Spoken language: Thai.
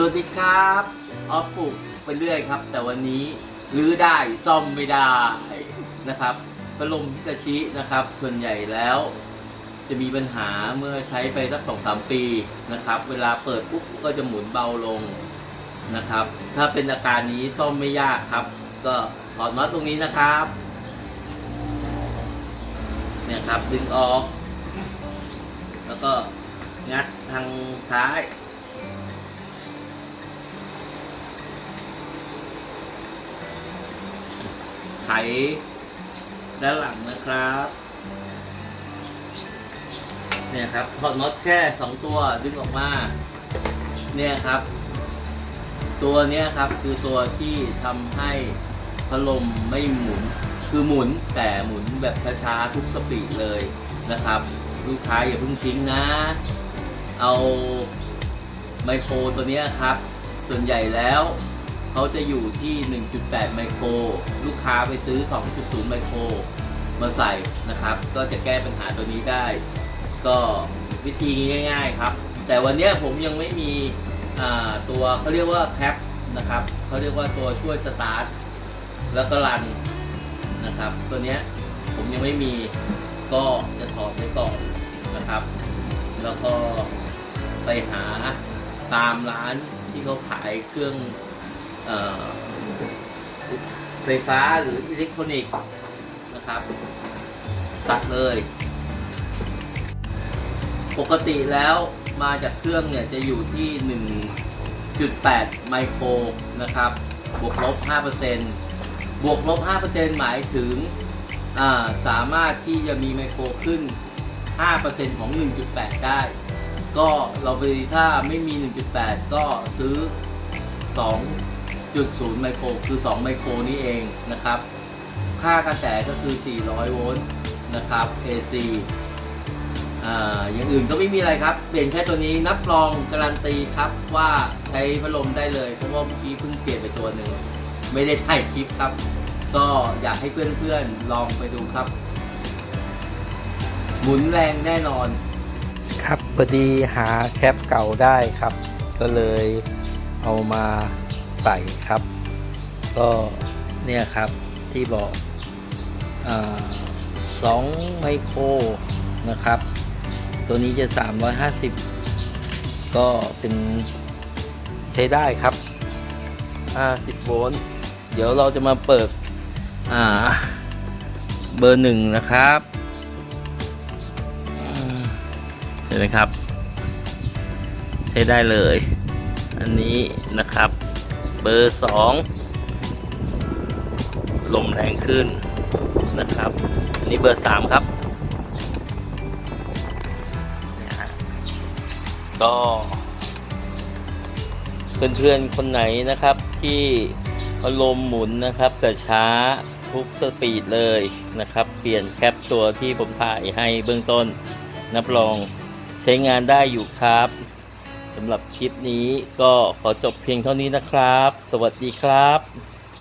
สวัสดีครับออฟปลูกไปเรื่อยครับ แต่วันนี้รื้อได้ซ่อมไม่ได้นะครับพัดลมฮิตาชินะครับ ส่วนใหญ่แล้ว จะมีปัญหาเมื่อใช้ไปสักสองสามปีนะครับ เวลาเปิดปุ๊บก็จะหมุนเบาลงนะครับ ถ้าเป็นอาการนี้ซ่อมไม่ยากครับ ก็ถอดน็อตตรงนี้นะครับ เนี่ยครับดึงออก แล้วก็งัดทางท้าย ไขด้านหลังนะครับ เนี่ยครับถอดน็อตแค่สองตัวดึงออกมา เนี่ยครับ ตัวเนี้ยครับคือตัวที่ทำให้พัดลมไม่หมุน คือหมุนแต่หมุนแบบช้าๆทุกสปีดเลยนะครับ ลูกค้าอย่าเพิ่งทิ้งนะ เอาไมโครตัวเนี้ยครับ ส่วนใหญ่แล้ว เขาจะอยู่ที่ 1.8 ไมโคร ลูกค้าไปซื้อ 2.0 ไมโคร มาใส่นะครับ ก็จะแก้ปัญหาตัวนี้ได้ ก็วิธีง่าย ๆครับ แต่วันนี้ผมยังไม่มีตัวเขาเรียกว่าแคปนะครับเขาเรียกว่าตัวช่วยสตาร์ทแล้วก็รันนะครับ ตัวนี้ผมยังไม่มีก็จะถอดไปก่อนนะครับ แล้วก็ไปหาตามร้านที่เขาขายเครื่อง ไฟฟ้าหรืออิเล็กทรอนิกส์นะครับตัดเลย ปกติแล้วมาจากเครื่องเนี่ยจะอยู่ที่ 1.8 ไมโครนะครับ บวกลบ 5%บวกลบ 5%หมายถึงาสามารถที่จะมีไมโครขึ้น 5%ของ 1.8 ได้ ก็เราไปถ้าไม่มี 1.8 ก็ซื้อ 2.0ไมโครคือ 2 ไมโครนี้เองนะครับ ค่ากระแสก็คือ 400 โวลต์นะครับ AC อ่าอย่างอื่นก็ไม่มีอะไรครับ เปลี่ยนแค่ตัวนี้นับรองการันตีครับว่าใช้พัดลมได้เลย เพราะว่าเมื่อกี้เพิ่งเปลี่ยนไปตัวหนึ่งไม่ได้ถ่ายคลิปครับ ก็อยากให้เพื่อนๆลองไปดูครับ หมุนแรงแน่นอน ครับพอดีหาแคปเก่าได้ครับ ก็เลยเอามา ใส่ครับ ก็เนี่ยครับที่บอกอาสองไมโครนะครับ ตัวนี้จะ 350 ก็เป็นใช้ได้ครับ 50 โวลต์เดี๋ยวเราจะมาเปิดอ่าเบอร์หนึ่งนะครับอืมเห็นไหมครับ ใช้ได้เลย อันนี้นะครับเบอร์สองลมแรงขึ้นนะครับ อันนี้เบอร์สามครับ ก็เพื่อนๆคนไหนนะครับที่อารมณ์หมุนนะครับแต่ช้าทุกสปีดเลยนะครับ เปลี่ยนแคปตัวที่ผมถ่ายให้เบื้องต้นนับรองใช้งานได้อยู่ครับ สำหรับคลิปนี้ก็ขอจบเพียงเท่านี้นะครับ สวัสดีครับ